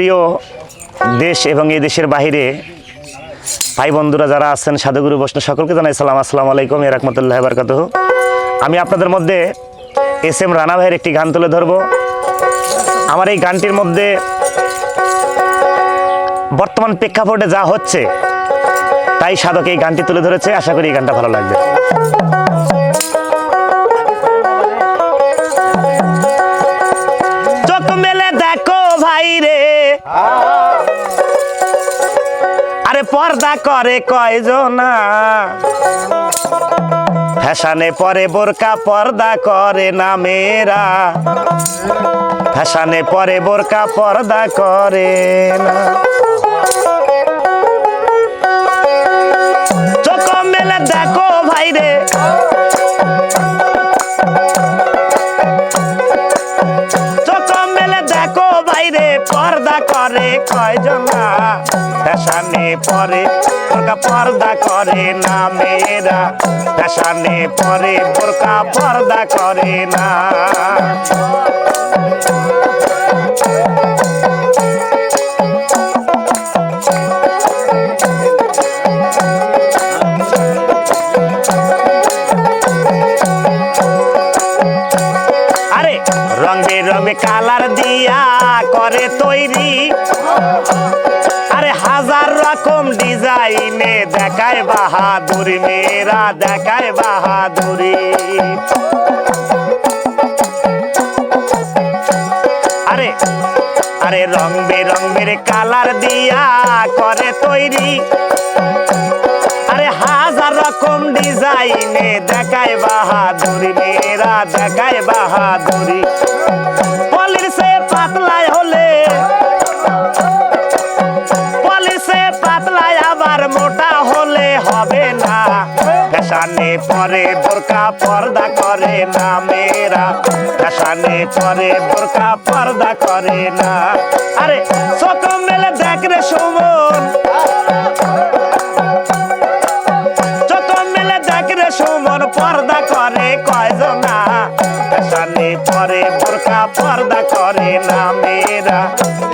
প্রিয় দেশ এবং এই দেশের বাহিরে ভাই বন্ধুরা যারা আছেন, সাধুগুরু, বৈষ্ণব, সকলকে জানাই সালাম। আসসালামু আলাইকুম এরকমতুল্লাহ বারকাত আমি আপনাদের মধ্যে এস এম রানা ভাইয়ের একটি গান তুলে ধরবো। আমার এই গানটির মধ্যে বর্তমান প্রেক্ষাপটে যা হচ্ছে, তাই সাধক এই গানটি তুলে ধরেছে। আশা করি এই গানটা ভালো লাগবে। চোখ মেলে দেখো ভাই রে আরে পর্দা করে কয়জনা? ফ্যাশনে পরে বোরকা, পর্দা করে না মেয়েরা ফ্যাশনে পরে বোরকা, পর্দা করে না। চোখ মেলে দেখো করে কয়জনা? ফ্যাশনে পরে, বোরকা পর্দা করে না মেয়েরা ফ্যাশনে পরে, বোরকা পর্দা করে না। রঙে রঙে কালার ডিজাইনে দেখায় বাহাদুরি, মেয়েরা দেখায় বাহাদুরি। আরে আরে রং বেরঙের কালার দিয়া করে তৈরি। আরে হাজার রকম ডিজাইনে দেখায় বাহাদুরি, মেয়েরা দেখায় বাহাদুরি। পলির সে পাতলায় হলে পলির সে পাতলায় আবার মোটা হলে হবে না। ফ্যাশনে পরে বোরকা পর্দা করে না মেয়েরা। ফ্যাশনে পরে বোরকা পর্দা করে না। আরে চোখ মেলে দেখ রে সুমন। মেলে দেখরে সুমন, পর্দা করে ফ্যাশনে পরে বোরকা পর্দা করে না মেয়েরা।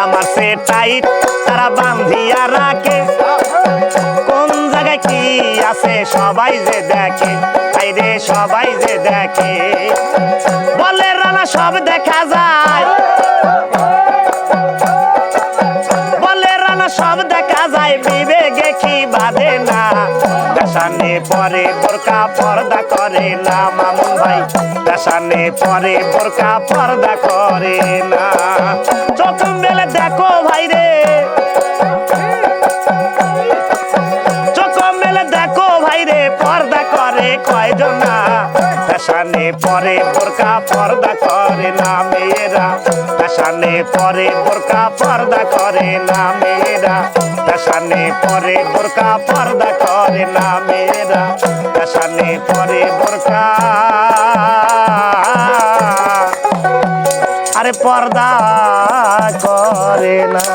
জামার সে টাইট তারা বান্ধিয়া রাখে। কোন জায়গায় কি আছে সবাই যে দেখে আইরে সবাই যে দেখে। বলে, রানা, সব দেখা যায়। বলে, রানা, সব দেখা যায়। বিবেকে কি বাঁধে না। ফ্যাশনে পরে বোরকা পর্দা করে না মামুন ভাই। ফ্যাশনে পরে বোরকা পর্দা করে না। চোখ পরে বোরকা পর্দা করে না মেয়েরা। ফ্যাশনে পরে বোরকা পর্দা করে না মেয়েরা। ফ্যাশনে পরে বোরকা পর্দা করে না মেয়েরা। ফ্যাশনে পরে বোরকা। আরে পর্দা করে না।